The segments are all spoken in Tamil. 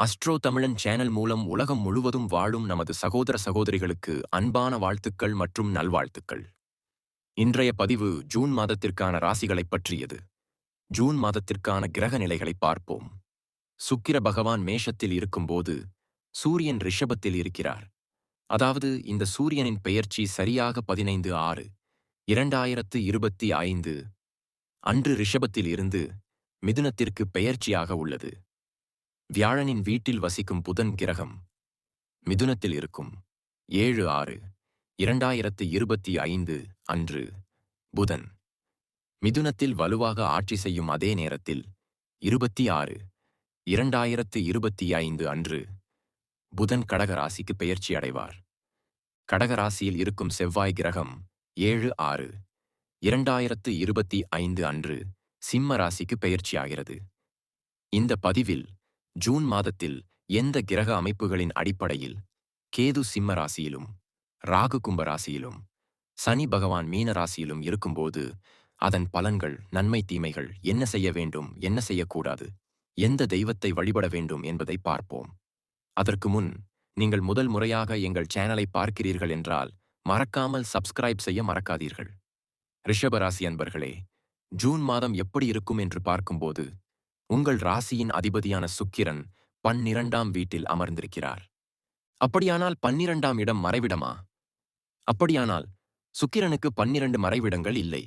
அஸ்ட்ரோ தமிழன் சேனல் மூலம் உலகம் முழுவதும் வாழும் நமது சகோதர சகோதரிகளுக்கு அன்பான வாழ்த்துக்கள் மற்றும் நல்வாழ்த்துக்கள். இன்றைய பதிவு ஜூன் மாதத்திற்கான ராசிகளைப் பற்றியது. ஜூன் மாதத்திற்கான கிரக நிலைகளை பார்ப்போம். சுக்கிர பகவான் மேஷத்தில் இருக்கும்போது சூரியன் ரிஷபத்தில் இருக்கிறார். அதாவது இந்த சூரியனின் பெயர்ச்சி சரியாக பதினைந்து ஆறு இரண்டாயிரத்து இருபத்தி ஐந்து அன்று ரிஷபத்தில் இருந்து மிதுனத்திற்கு பெயர்ச்சியாக உள்ளது. வியாழனின் வீட்டில் வசிக்கும் புதன் கிரகம் மிதுனத்தில் இருக்கும். ஏழு ஆறு இரண்டாயிரத்து இருபத்தி ஐந்து அன்று புதன் மிதுனத்தில் வலுவாக ஆட்சி செய்யும் அதே நேரத்தில் இருபத்தி ஆறு இரண்டாயிரத்து இருபத்தி ஐந்து அன்று புதன் கடக ராசிக்கு பெயர்ச்சி அடைவார். கடக ராசியில் இருக்கும் செவ்வாய் கிரகம் ஏழு ஆறு இரண்டாயிரத்து இருபத்தி ஐந்து அன்று சிம்ம ராசிக்கு பெயர்ச்சியாகிறது இந்த பதிவில் ஜூன் மாதத்தில் எந்த கிரக அமைப்புகளின் அடிப்படையில் கேது சிம்ம ராசியிலும் ராகு கும்ப ராசியிலும் சனி பகவான் மீன ராசியிலும் இருக்கும்போது அதன் பலன்கள் நன்மை தீமைகள் என்ன செய்ய வேண்டும் என்ன செய்யக்கூடாது எந்த தெய்வத்தை வழிபட வேண்டும் என்பதை பார்ப்போம். அதற்கு முன் நீங்கள் முதல் முறையாக எங்கள் சேனலை பார்க்கிறீர்கள் என்றால் மறக்காமல் சப்ஸ்கிரைப் செய்ய மறக்காதீர்கள். ரிஷபராசி அன்பர்களே ஜூன் மாதம் எப்படி இருக்கும் என்று பார்க்கும்போது உங்கள் ராசியின் அதிபதியான சுக்கிரன் பன்னிரண்டாம் வீட்டில் அமர்ந்திருக்கிறார். அப்படியானால் பன்னிரண்டாம் இடம் மறைவிடமா? அப்படியானால் சுக்கிரனுக்கு பன்னிரண்டு மறைவிடங்கள் இல்லை.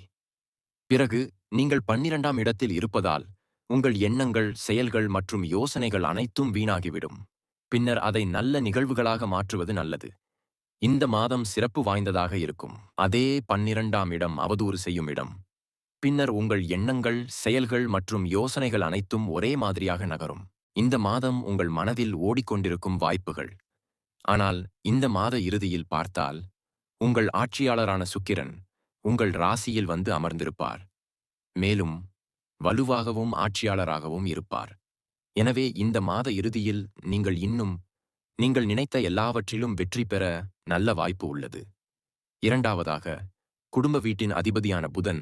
பிறகு நீங்கள் பன்னிரண்டாம் இடத்தில் இருப்பதால் உங்கள் எண்ணங்கள் செயல்கள் மற்றும் யோசனைகள் அனைத்தும் வீணாகிவிடும். பின்னர் அதை நல்ல நிகழ்வுகளாக மாற்றுவது நல்லது. இந்த மாதம் சிறப்பு வாய்ந்ததாக இருக்கும். அதே பன்னிரண்டாம் இடம் அவதூறு செய்யும் இடம். பின்னர் உங்கள் எண்ணங்கள் செயல்கள் மற்றும் யோசனைகள் அனைத்தும் ஒரே மாதிரியாக நகரும். இந்த மாதம் உங்கள் மனதில் ஓடிக்கொண்டிருக்கும் வாய்ப்புகள். ஆனால் இந்த மாத இறுதியில் பார்த்தால் உங்கள் ஆட்சியாளரான சுக்கிரன் உங்கள் ராசியில் வந்து அமர்ந்திருப்பார். மேலும் வலுவாகவும் ஆட்சியாளராகவும் இருப்பார். எனவே இந்த மாத இறுதியில் நீங்கள் இன்னும் நீங்கள் நினைத்த எல்லாவற்றிலும் வெற்றி பெற நல்ல வாய்ப்பு உள்ளது. இரண்டாவதாக குடும்ப வீட்டின் அதிபதியான புதன்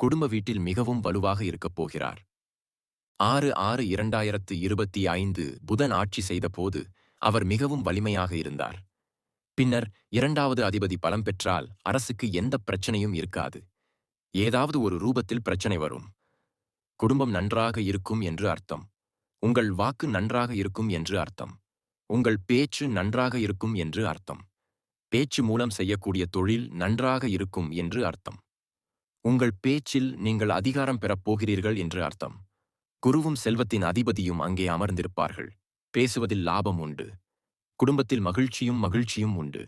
குடும்ப வீட்டில் மிகவும் வலுவாக இருக்கப் போகிறார். ஆறு ஆறு இரண்டாயிரத்து இருபத்தி ஐந்து புதன் ஆட்சி செய்தபோது அவர் மிகவும் வலிமையாக இருந்தார். பின்னர் இரண்டாவது அதிபதி பலம் பெற்றால் அரசுக்கு எந்த பிரச்சனையும் இருக்காது. ஏதாவது ஒரு ரூபத்தில் பிரச்சனை வரும். குடும்பம் நன்றாக இருக்கும் என்று அர்த்தம். உங்கள் வாக்கு நன்றாக இருக்கும் என்று அர்த்தம். உங்கள் பேச்சு நன்றாக இருக்கும் என்று அர்த்தம். பேச்சு மூலம் செய்யக்கூடிய தொழில் நன்றாக இருக்கும் என்று அர்த்தம். உங்கள் பேச்சில் நீங்கள் அதிகாரம் பெறப் போகிறீர்கள் என்று அர்த்தம். குருவும் செல்வத்தின் அதிபதியும் அங்கே அமர்ந்திருப்பார்கள். பேசுவதில் லாபம் உண்டு. குடும்பத்தில் மகிழ்ச்சியும் மகிழ்ச்சியும் உண்டு.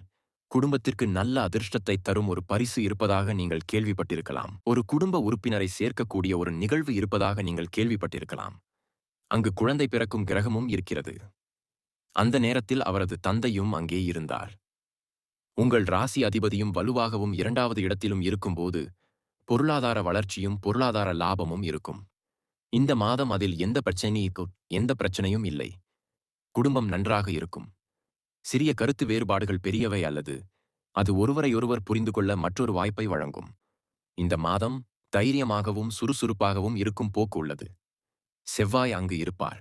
குடும்பத்திற்கு நல்ல அதிர்ஷ்டத்தை தரும் ஒரு பரிசு இருப்பதாக நீங்கள் கேள்விப்பட்டிருக்கலாம். ஒரு குடும்ப உறுப்பினரை சேர்க்கக்கூடிய ஒரு நிகழ்வு இருப்பதாக நீங்கள் கேள்விப்பட்டிருக்கலாம். அங்கு குழந்தை பிறக்கும் கிரகமும் இருக்கிறது. அந்த நேரத்தில் அவரது தந்தையும் அங்கே இருந்தார். உங்கள் ராசி அதிபதியும் வலுவாகவும் இரண்டாவது இடத்திலும் இருக்கும்போது பொருளாதார வளர்ச்சியும் பொருளாதார லாபமும் இருக்கும். இந்த மாதம் அதில் எந்த பிரச்சனையும் எந்த பிரச்சனையும் இல்லை. குடும்பம் நன்றாக இருக்கும். சிறிய கருத்து வேறுபாடுகள் பெரியவை அல்லது அது ஒருவரையொருவர் புரிந்து கொள்ள மற்றொரு வாய்ப்பை வழங்கும். இந்த மாதம் தைரியமாகவும் சுறுசுறுப்பாகவும் இருக்கும் போக்கு உள்ளது. செவ்வாய் அங்கு இருப்பார்.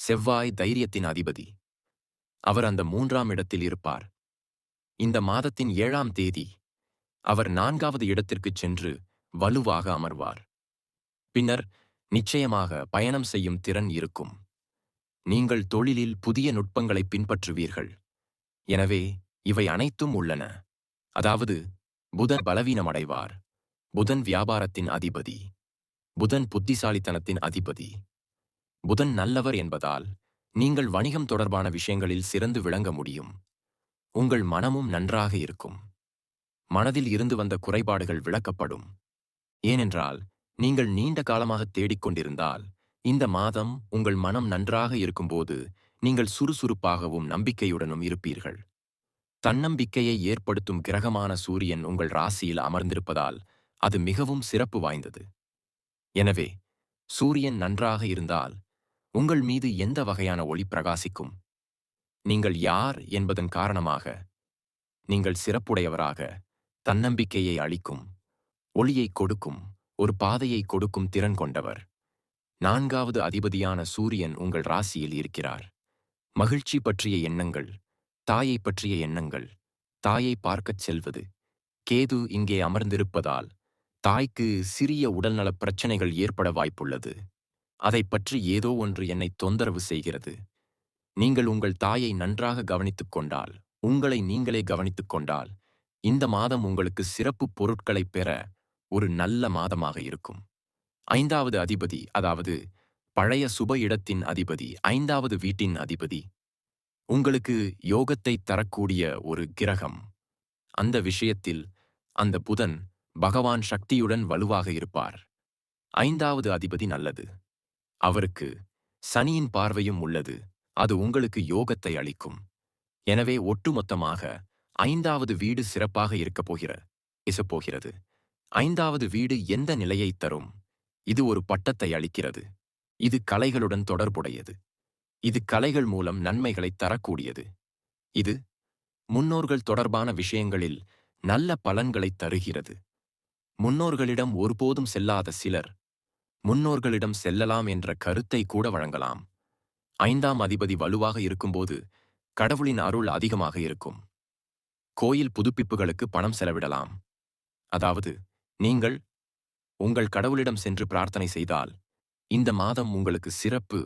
செவ்வாய் தைரியத்தின் அதிபதி. அவர் அந்த மூன்றாம் இடத்தில் இருப்பார். இந்த மாதத்தின் ஏழாம் தேதி அவர் நான்காவது இடத்திற்குச் சென்று வலுவாக அமர்வார். பின்னர் நிச்சயமாக பயணம் செய்யும் திறன் இருக்கும். நீங்கள் தொழிலில் புதிய நுட்பங்களை பின்பற்றுவீர்கள். எனவே இவை அனைத்தும் உள்ளன. அதாவது புதன் பலவீனமடைவார் புதன் வியாபாரத்தின் அதிபதி. புதன் புத்திசாலித்தனத்தின் அதிபதி. புதன் நல்லவர் என்பதால் நீங்கள் வணிகம் தொடர்பான விஷயங்களில் சிறந்து விளங்க முடியும். உங்கள் மனமும் நன்றாக இருக்கும். மனதில் இருந்து வந்த குறைபாடுகள் விளக்கப்படும். ஏனென்றால் நீங்கள் நீண்ட காலமாக தேடிக்கொண்டிருந்தால் இந்த மாதம் உங்கள் மனம் நன்றாக இருக்கும்போது நீங்கள் சுறுசுறுப்பாகவும் நம்பிக்கையுடனும் இருப்பீர்கள். தன்னம்பிக்கையை ஏற்படுத்தும் கிரகமான சூரியன் உங்கள் ராசியில் அமர்ந்திருப்பதால் அது மிகவும் சிறப்பு வாய்ந்தது. எனவே சூரியன் நன்றாக இருந்தால் உங்கள் மீது எந்த வகையான ஒளி பிரகாசிக்கும்? நீங்கள் யார் என்பதன் காரணமாக நீங்கள் சிறப்புடையவராக தன்னம்பிக்கையை அளிக்கும் ஒளியை கொடுக்கும் ஒரு பாதையை கொடுக்கும் திறன் கொண்டவர். நான்காவது அதிபதியான சூரியன் உங்கள் ராசியில் இருக்கிறார். மகிழ்ச்சி பற்றிய எண்ணங்கள் தாயை பற்றிய எண்ணங்கள் தாயை பார்க்கச் செல்வது. கேது இங்கே அமர்ந்திருப்பதால் தாய்க்கு சிறிய உடல்நலப் பிரச்சனைகள் ஏற்பட வாய்ப்புள்ளது. அதைப் பற்றி ஏதோ ஒன்று என்னை தொந்தரவு செய்கிறது. நீங்கள் உங்கள் தாயை நன்றாக கவனித்துக் கொண்டால் உங்களை நீங்களே கவனித்துக் கொண்டால் இந்த மாதம் உங்களுக்கு சிறப்பு பொருட்களைப் பெற ஒரு நல்ல மாதமாக இருக்கும். ஐந்தாவது அதிபதி அதாவது பழைய சுப இடத்தின் அதிபதி ஐந்தாவது வீட்டின் அதிபதி உங்களுக்கு யோகத்தை தரக்கூடிய ஒரு கிரகம். அந்த விஷயத்தில் அந்த புதன் பகவான் சக்தியுடன் வலுவாக இருப்பார். ஐந்தாவது அதிபதி நல்லது. அவருக்கு சனியின் பார்வையும் உள்ளது. அது உங்களுக்கு யோகத்தை அளிக்கும். எனவே ஒட்டுமொத்தமாக ஐந்தாவது வீடு சிறப்பாக இருக்கப் போகிற இசப்போகிறது ஐந்தாவது வீடு எந்த நிலையை தரும்? இது ஒரு பட்டத்தை அளிக்கிறது. இது கலைகளுடன் தொடர்புடையது. இது கலைகள் மூலம் நன்மைகளை தரக்கூடியது. இது முன்னோர்கள் தொடர்பான விஷயங்களில் நல்ல பலன்களை தருகிறது. முன்னோர்களிடம் ஒருபோதும் செல்லாத சிலர் முன்னோர்களிடம் செல்லலாம் என்ற கருத்தை கூட வழங்கலாம். ஐந்தாம் அதிபதி வலுவாக இருக்கும்போது கடவுளின் அருள் அதிகமாக இருக்கும். கோயில் புதுப்பிப்புகளுக்கு பணம் செலவிடலாம். அதாவது நீங்கள் உங்கள் கடவுளிடம் சென்று பிரார்த்தனை செய்தால் இந்த மாதம் உங்களுக்கு சிறப்பு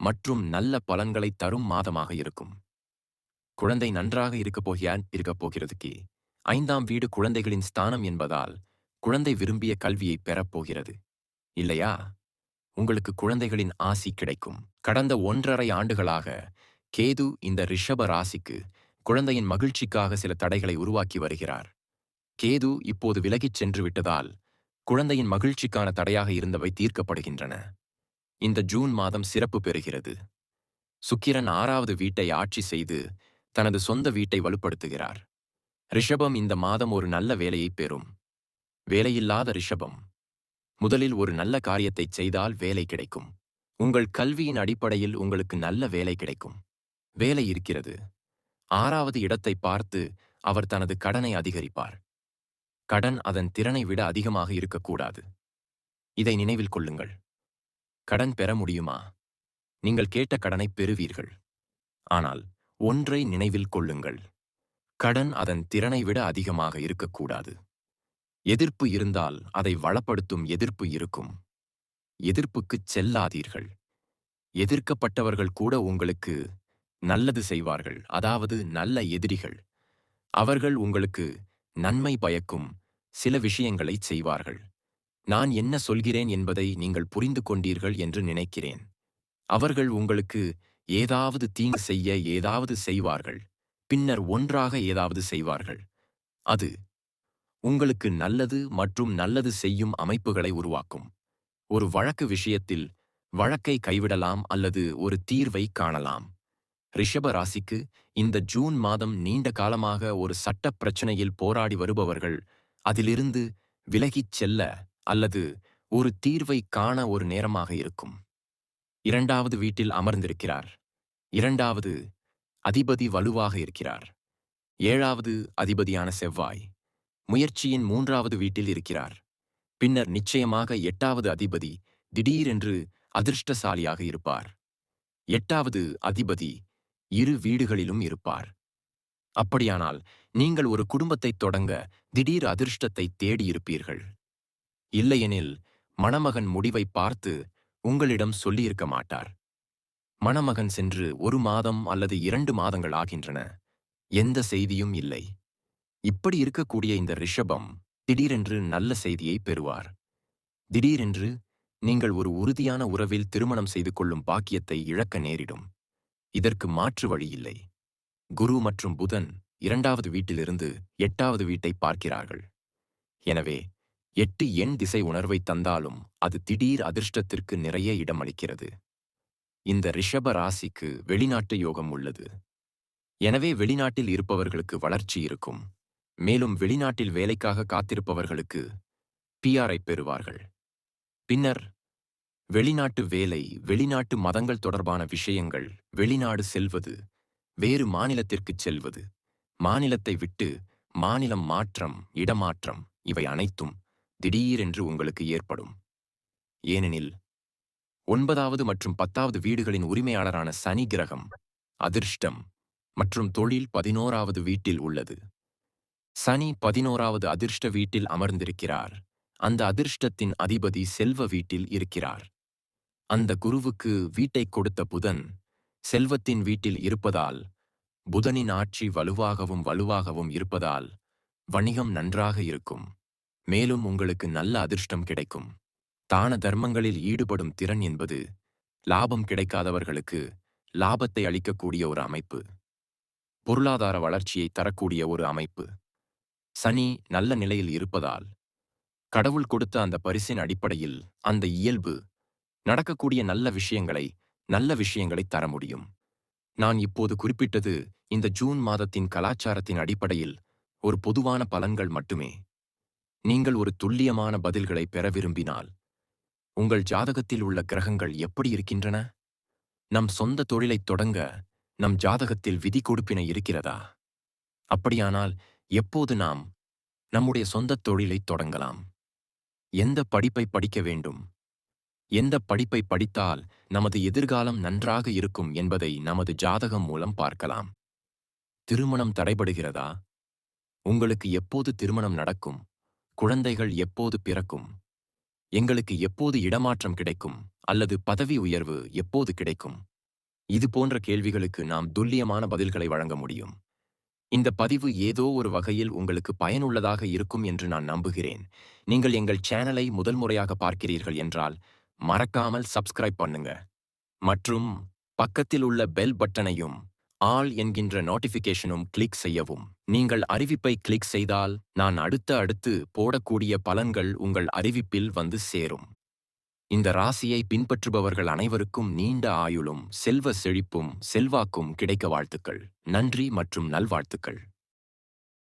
மற்றும் நல்ல பலன்களை தரும் மாதமாக இருக்கும். குழந்தை நன்றாக இருக்கப் போகிறான் இருக்கப் போகிறதுக்கு ஐந்தாம் வீடு குழந்தைகளின் ஸ்தானம் என்பதால் குழந்தை விரும்பிய கல்வியை பெறப்போகிறது இல்லையா? உங்களுக்கு குழந்தைகளின் ஆசி கிடைக்கும். கடந்த ஒன்றரை ஆண்டுகளாக கேது இந்த ரிஷப ராசிக்கு குழந்தையின் மகிழ்ச்சிக்காக சில தடைகளை உருவாக்கி வருகிறார். கேது இப்போது விலகிச் சென்று விட்டதால் குழந்தையின் மகிழ்ச்சிக்கான தடையாக இருந்தவை தீர்க்கப்படுகின்றன. இந்த ஜூன் மாதம் சிறப்பு பெறுகிறது. சுக்கிரன் ஆறாவது வீட்டை ஆட்சி செய்து தனது சொந்த வீட்டை வலுப்படுத்துகிறார். ரிஷபம் இந்த மாதம் ஒரு நல்ல வேலையை பெறும். வேலையில்லாத ரிஷபம் முதலில் ஒரு நல்ல காரியத்தைச் செய்தால் வேலை கிடைக்கும். உங்கள் கல்வியின் அடிப்படையில் உங்களுக்கு நல்ல வேலை கிடைக்கும். வேலை இருக்கிறது. ஆறாவது இடத்தை பார்த்து அவர் தனது கடனை அதிகரிப்பார். கடன் அதன் திறனை விட அதிகமாக இருக்கக்கூடாது. இதை நினைவில் கொள்ளுங்கள். கடன் பெற முடியுமா? நீங்கள் கேட்ட கடனை பெறுவீர்கள். ஆனால் ஒன்றை நினைவில் கொள்ளுங்கள். கடன் அதன் திறனை விட அதிகமாக இருக்கக்கூடாது. எதிர்ப்பு இருந்தால் அதை வளப்படுத்தும் எதிர்ப்பு இருக்கும். எதிர்ப்புக்குச் செல்லாதீர்கள். எதிர்க்கப்பட்டவர்கள் கூட உங்களுக்கு நல்லது செய்வார்கள். அதாவது நல்ல எதிரிகள். அவர்கள் உங்களுக்கு நன்மை பயக்கும் சில விஷயங்களைச் செய்வார்கள். நான் என்ன சொல்கிறேன் என்பதை நீங்கள் புரிந்து கொண்டீர்கள் என்று நினைக்கிறேன். அவர்கள் உங்களுக்கு ஏதாவது தீங்கு செய்ய ஏதாவது செய்வார்கள். பின்னர் ஒன்றாக ஏதாவது செய்வார்கள். அது உங்களுக்கு நல்லது மற்றும் நல்லது செய்யும் அமைப்புகளை உருவாக்கும். ஒரு வழக்கு விஷயத்தில் வழக்கை கைவிடலாம் அல்லது ஒரு தீர்வை காணலாம். ரிஷப ராசிக்கு இந்த ஜூன் மாதம் நீண்ட காலமாக ஒரு சட்டப் பிரச்சனையில் போராடி வருபவர்கள். அதிலிருந்து விலகிச் செல்ல அல்லது ஒரு தீர்வை காண ஒரு நேரமாக இருக்கும். இரண்டாவது வீட்டில் அமர்ந்திருக்கிறார். இரண்டாவது அதிபதி வலுவாக இருக்கிறார். ஏழாவது அதிபதியான செவ்வாய் முயற்சியின் மூன்றாவது வீட்டில் இருக்கிறார். பின்னர் நிச்சயமாக எட்டாவது அதிபதி திடீரென்று அதிர்ஷ்டசாலியாக இருப்பார். எட்டாவது அதிபதி இரு வீடுகளிலும் இருப்பார். அப்படியானால் நீங்கள் ஒரு குடும்பத்தைத் தொடங்க திடீர் அதிர்ஷ்டத்தை தேடியிருப்பீர்கள். இல்லையெனில் மணமகன் முடிவை பார்த்து உங்களிடம் சொல்லியிருக்க மாட்டார். மணமகன் சென்று ஒரு மாதம் அல்லது இரண்டு மாதங்கள் ஆகின்றன. எந்த செய்தியும் இல்லை. இப்படி இருக்கக்கூடிய இந்த ரிஷபம் திடீரென்று நல்ல செய்தியை பெறுவார். திடீரென்று நீங்கள் ஒரு உறுதியான உறவில் திருமணம் செய்து கொள்ளும் பாக்கியத்தை இழக்க நேரிடும். இதற்கு மாற்று வழியில்லை குரு மற்றும் புதன் இரண்டாவது வீட்டிலிருந்து எட்டாவது வீட்டை பார்க்கிறார்கள். எனவே எட்டு எண் திசை உணர்வை தந்தாலும் அது திடீர் அதிர்ஷ்டத்திற்கு நிறைய இடமளிக்கிறது இந்த ரிஷப ராசிக்கு வெளிநாட்டு யோகம் உள்ளது. எனவே வெளிநாட்டில் இருப்பவர்களுக்கு வளர்ச்சி இருக்கும். மேலும் வெளிநாட்டில் வேலைக்காக காத்திருப்பவர்களுக்கு பிஆரை பெறுவார்கள். பின்னர் வெளிநாட்டு வேலை வெளிநாட்டு மதங்கள் தொடர்பான விஷயங்கள் வெளிநாடு செல்வது வேறு மாநிலத்திற்குச் செல்வது மாநிலத்தை விட்டு மாநிலம் மாற்றம் இடமாற்றம் இவை அனைத்தும் திடீரென்று உங்களுக்கு ஏற்படும். ஏனெனில் ஒன்பதாவது மற்றும் பத்தாவது வீடுகளின் உரிமையாளரான சனி கிரகம் அதிர்ஷ்டம் மற்றும் தொழில் பதினோராவது வீட்டில் உள்ளது. சனி பதினோராவது அதிர்ஷ்ட வீட்டில் அமர்ந்திருக்கிறார். அந்த அதிர்ஷ்டத்தின் அதிபதி செல்வ வீட்டில் இருக்கிறார். அந்த குருவுக்கு வீட்டைக் கொடுத்த புதன் செல்வத்தின் வீட்டில் இருப்பதால் புதனின் ஆட்சி வலுவாகவும் வலுவாகவும் இருப்பதால் வணிகம் நன்றாக இருக்கும். மேலும் உங்களுக்கு நல்ல அதிர்ஷ்டம் கிடைக்கும். தான தர்மங்களில் ஈடுபடும் திறன் என்பது லாபம் கிடைக்காதவர்களுக்கு லாபத்தை அளிக்கக்கூடிய ஒரு அமைப்பு. பொருளாதார வளர்ச்சியை தரக்கூடிய ஒரு அமைப்பு. சனி நல்ல நிலையில் இருப்பதால் கடவுள் கொடுத்த அந்த பரிசின் அடிப்படையில் அந்த இயல்பு நடக்கக்கூடிய நல்ல விஷயங்களை நல்ல விஷயங்களை தர முடியும். நான் இப்போது குறிப்பிட்டது இந்த ஜூன் மாதத்தின் கலாச்சாரத்தின் அடிப்படையில் ஒரு பொதுவான பலன்கள் மட்டுமே. நீங்கள் ஒரு துல்லியமான பதில்களை பெற விரும்பினால் உங்கள் ஜாதகத்தில் உள்ள கிரகங்கள் எப்படி இருக்கின்றன? நம் சொந்த தொழிலைத் தொடங்க நம் ஜாதகத்தில் விதி கொடுப்பினை இருக்கிறதா? அப்படியானால் எப்போது நாம் நம்முடைய சொந்தத் தொழிலைத் தொடங்கலாம்? எந்த படிப்பை படிக்க வேண்டும்? எந்த படிப்பை படித்தால் நமது எதிர்காலம் நன்றாக இருக்கும் என்பதை நமது ஜாதகம் மூலம் பார்க்கலாம். திருமணம் தடைபடுகிறதா? உங்களுக்கு எப்போது திருமணம் நடக்கும்? குழந்தைகள் எப்போது பிறக்கும்? எங்களுக்கு எப்போது இடமாற்றம் கிடைக்கும்? அல்லது பதவி உயர்வு எப்போது கிடைக்கும்? இது போன்ற கேள்விகளுக்கு நாம் துல்லியமான பதில்களை வழங்க முடியும். இந்த பதிவு ஏதோ ஒரு வகையில் உங்களுக்கு பயனுள்ளதாக இருக்கும் என்று நான் நம்புகிறேன். நீங்கள் எங்கள் சேனலை முதல் முறையாக பார்க்கிறீர்கள் என்றால் மறக்காமல் சப்ஸ்கிரைப் பண்ணுங்க. மற்றும் பக்கத்தில் உள்ள பெல் பட்டனையும் ஆல் என்கின்ற நோட்டிஃபிகேஷனும் கிளிக் செய்யவும். நீங்கள் அறிவிப்பை கிளிக் செய்தால் நான் அடுத்த அடுத்து போடக்கூடிய பலன்கள் உங்கள் அறிவிப்பில் வந்து சேரும். இந்த ராசியை பின்பற்றுபவர்கள் அனைவருக்கும் நீண்ட ஆயுளும் செல்வ செழிப்பும் செல்வாக்கும் கிடைக்க வாழ்த்துக்கள். நன்றி மற்றும் நல்வாழ்த்துக்கள்.